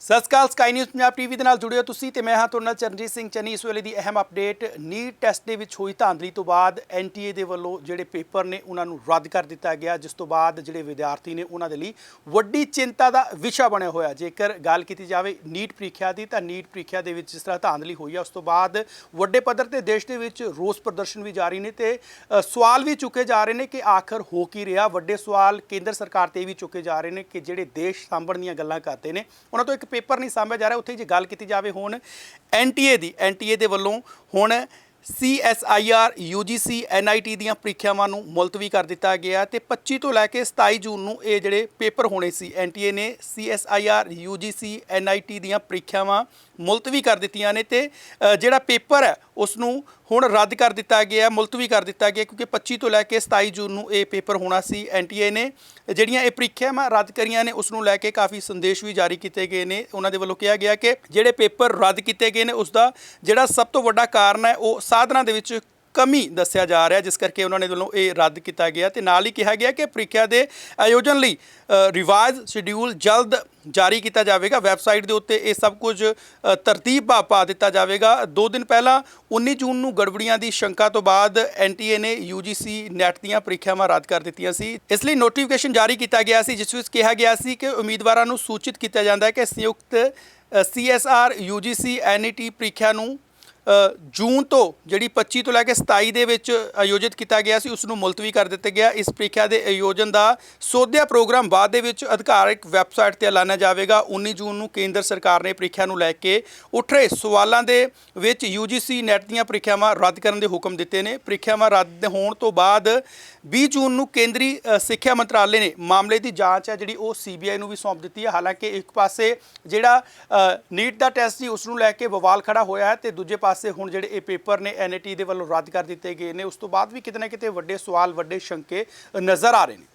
ਸਤਿ ਸ਼੍ਰੀ ਅਕਾਲ ਸਕਾਈ ਨਿਊਜ਼ ਪੰਜਾਬ ਟੀਵੀ ਦੇ ਨਾਲ ਜੁੜੇ ਤੁਸੀਂ ਤੇ ਮੈਂ ਹਾਂ ਤੁਹਾਡੇ ਨਾਲ ਚਰਨਜੀਤ ਸਿੰਘ ਚੰਨੀ। ਇਸ ਵੇਲੇ ਦੀ ਅਹਿਮ ਅਪਡੇਟ ਨੀਟ ਟੈਸਟ ਦੇ ਵਿੱਚ ਹੋਈ ਧਾਂਦਲੀ ਤੋਂ ਬਾਅਦ ਐਨਟੀਏ ਦੇ ਵੱਲੋਂ ਜਿਹੜੇ ਪੇਪਰ ਨੇ ਉਹਨਾਂ ਨੂੰ ਰੱਦ ਕਰ ਦਿੱਤਾ ਗਿਆ, ਜਿਸ ਤੋਂ ਬਾਅਦ ਜਿਹੜੇ ਵਿਦਿਆਰਥੀ ਨੇ ਉਹਨਾਂ ਦੇ ਲਈ ਵੱਡੀ ਚਿੰਤਾ ਦਾ ਵਿਸ਼ਾ ਬਣਿਆ ਹੋਇਆ। ਜੇਕਰ ਗੱਲ ਕੀਤੀ ਜਾਵੇ ਨੀਟ ਪ੍ਰੀਖਿਆ ਦੀ, ਤਾਂ ਨੀਟ ਪ੍ਰੀਖਿਆ ਦੇ ਵਿੱਚ ਜਿਸ ਤਰ੍ਹਾਂ ਧਾਂਦਲੀ ਹੋਈ ਹੈ ਉਸ ਤੋਂ ਬਾਅਦ ਵੱਡੇ ਪੱਧਰ ਤੇ ਦੇਸ਼ ਦੇ ਵਿੱਚ ਰੋਸ ਪ੍ਰਦਰਸ਼ਨ ਵੀ ਜਾਰੀ ਨੇ ਤੇ ਸਵਾਲ ਵੀ ਚੁੱਕੇ ਜਾ ਰਹੇ ਨੇ ਕਿ ਆਖਰ ਹੋ ਕੀ ਰਿਹਾ। ਵੱਡੇ ਸਵਾਲ ਕੇਂਦਰ ਸਰਕਾਰ ਤੇ ਵੀ ਚੁੱਕੇ ਜਾ ਰਹੇ ਨੇ ਕਿ ਜਿਹੜੇ ਦੇਸ਼ ਸਾਂਭਣ ਦੀਆਂ ਗੱਲਾਂ ਕਰਦੇ ਨੇ, ਉਹਨਾਂ ਤੋਂ ਇੱਕ ਪੇਪਰ ਨਹੀਂ ਸਾਂਭਿਆ ਜਾ ਰਿਹਾ, ਉੱਥੇ ਜੇ ਗੱਲ ਕੀਤੀ ਜਾਵੇ ਹੁਣ ਐਨਟੀਏ ਦੀ ਐਨਟੀਏ ਦੇ ਵੱਲੋਂ ਹੁਣ CSIR UGC NIT ਦੀਆਂ ਪ੍ਰੀਖਿਆਵਾਂ ਨੂੰ ਮੁਲਤਵੀ ਕਰ ਦਿੱਤਾ ਗਿਆ ਤੇ 25 ਤੋਂ ਲੈ ਕੇ 27 ਜੂਨ ਨੂੰ ਇਹ ਜਿਹੜੇ ਪੇਪਰ ਹੋਣੇ ਸੀ ਐਨਟੀਏ ਨੇ CSIR UGC NIT ਦੀਆਂ ਪ੍ਰੀਖਿਆਵਾਂ ਮੁਲਤਵੀ ਕਰ ਦਿੱਤੀਆਂ ਨੇ ਤੇ ਜਿਹੜਾ ਪੇਪਰ ਹੈ ਉਸ ਨੂੰ ਹੁਣ ਰੱਦ ਕਰ ਦਿੱਤਾ ਗਿਆ, ਮੁਲਤਵੀ ਕਰ ਦਿੱਤਾ ਗਿਆ, ਕਿਉਂਕਿ 25 ਤੋਂ ਲੈ ਕੇ 27 ਜੂਨ ਨੂੰ ਇਹ ਪੇਪਰ ਹੋਣਾ ਸੀ ਐਨਟੀਏ ਨੇ। ਜਿਹੜੀਆਂ ਇਹ ਪ੍ਰੀਖਿਆਵਾਂ ਰੱਦ ਕਰੀਆਂ ਨੇ ਉਸ ਨੂੰ ਲੈ ਕੇ ਕਾਫੀ ਸੰਦੇਸ਼ ਵੀ ਜਾਰੀ ਕੀਤੇ ਗਏ ਨੇ। ਉਹਨਾਂ ਦੇ ਵੱਲੋਂ ਕਿਹਾ ਗਿਆ ਕਿ ਜਿਹੜੇ ਪੇਪਰ ਰੱਦ ਕੀਤੇ ਗਏ ਨੇ ਉਸ ਦਾ ਜਿਹੜਾ ਸਭ ਤੋਂ ਵੱਡਾ ਕਾਰਨ ਹੈ, ਉਹ ਸਾਧਨਾਂ ਦੇ ਵਿੱਚ ਕਮੀ ਦੱਸਿਆ ਜਾ ਰਿਹਾ ਜਿਸ ਕਰਕੇ ਉਹਨਾਂ ਨੇ ਵੱਲੋਂ ਇਹ ਰੱਦ ਕੀਤਾ ਗਿਆ ਤੇ ਨਾਲ ਹੀ ਕਿਹਾ ਗਿਆ ਕਿ ਪ੍ਰੀਖਿਆ ਦੇ ਆਯੋਜਨ ਲਈ ਅ, ਰਿਵਾਈਜ਼ ਸ਼ਡਿਊਲ ਜਲਦ ਜਾਰੀ ਕੀਤਾ ਜਾਵੇਗਾ। ਵੈਬਸਾਈਟ ਦੇ ਉੱਤੇ ਇਹ ਸਭ ਕੁਝ ਤਰਤੀਬ ਪਾ ਪਾ ਦਿੱਤਾ ਜਾਵੇਗਾ। ਦੋ ਦਿਨ ਪਹਿਲਾਂ 19 ਜੂਨ ਨੂੰ ਗੜਬੜੀਆਂ ਦੀ ਸ਼ੰਕਾ ਤੋਂ ਬਾਅਦ ਐਨਟੀਏ ਨੇ ਯੂਜੀਸੀ ਨੈਟ ਦੀਆਂ ਪ੍ਰੀਖਿਆਵਾਂ ਰੱਦ ਕਰ ਦਿੱਤੀਆਂ ਸੀ। ਇਸ ਲਈ ਨੋਟੀਫਿਕੇਸ਼ਨ ਜਾਰੀ ਕੀਤਾ ਗਿਆ ਸੀ ਜਿਸ ਵਿੱਚ ਕਿਹਾ ਗਿਆ ਸੀ ਕਿ ਉਮੀਦਵਾਰਾਂ ਨੂੰ ਸੂਚਿਤ ਕੀਤਾ ਜਾਂਦਾ ਹੈ ਕਿ ਸੰਯੁਕਤ ਸੀਐਸਆਰ ਯੂਜੀਸੀ ਐਨਈਟੀ ਪ੍ਰੀਖਿਆ ਨੂੰ ਜੂਨ ਤੋਂ ਜਿਹੜੀ 25 ਤੋਂ ਲੈ ਕੇ 27 ਦੇ ਵਿੱਚ ਆਯੋਜਿਤ ਕੀਤਾ ਗਿਆ ਸੀ ਉਸ ਨੂੰ ਮੁਲਤਵੀ ਕਰ ਦਿੱਤਾ ਗਿਆ। ਇਸ ਪ੍ਰੀਖਿਆ ਦੇ ਆਯੋਜਨ ਦਾ ਸੋਧਿਆ ਪ੍ਰੋਗਰਾਮ ਬਾਅਦ ਦੇ ਵਿੱਚ ਅਧਿਕਾਰਿਕ ਵੈਬਸਾਈਟ ਤੇ ਐਲਾਨਿਆ ਜਾਵੇਗਾ। 19 ਜੂਨ ਨੂੰ ਕੇਂਦਰ ਸਰਕਾਰ ਨੇ ਪ੍ਰੀਖਿਆ ਨੂੰ ਲੈ ਕੇ ਉੱਠ ਰਹੇ ਸਵਾਲਾਂ ਦੇ ਵਿੱਚ ਯੂਜੀਸੀ ਨੈਟ ਦੀਆਂ ਪ੍ਰੀਖਿਆਵਾਂ ਰੱਦ ਕਰਨ ਦੇ ਹੁਕਮ ਦਿੱਤੇ ਨੇ। ਪ੍ਰੀਖਿਆਵਾਂ ਰੱਦ ਹੋਣ ਤੋਂ ਬਾਅਦ 20 ਜੂਨ ਨੂੰ ਕੇਂਦਰੀ ਸਿੱਖਿਆ ਮੰਤਰਾਲੇ ਨੇ ਮਾਮਲੇ ਦੀ ਜਾਂਚ ਹੈ, ਜਿਹੜੀ ਉਹ ਸੀਬੀਆਈ ਨੂੰ ਵੀ ਸੌਂਪ ਦਿੱਤੀ ਹੈ। ਹਾਲਾਂਕਿ ਇੱਕ ਪਾਸੇ ਜਿਹੜਾ ਨੀਟ ਦਾ ਟੈਸਟ ਸੀ ਉਸ ਨੂੰ ਲੈ ਕੇ ਬਵਾਲ ਖੜਾ ਹੋਇਆ ਹੈ ਤੇ ਦੂਜੇ ਪਾਸੇ ਪਾਸੇ ਹੁਣ ਜਿਹੜੇ ਇਹ ਪੇਪਰ ਨੇ ਐਨਆਈਟੀ ਦੇ ਵੱਲੋਂ ਰੱਦ ਕਰ ਦਿੱਤੇ ਗਏ ਨੇ, ਉਸ ਤੋਂ ਬਾਅਦ ਵੀ ਕਿਤੇ ਨਾ ਕਿਤੇ ਵੱਡੇ ਸਵਾਲ, ਵੱਡੇ ਸ਼ੰਕੇ ਨਜ਼ਰ ਆ ਰਹੇ ਨੇ।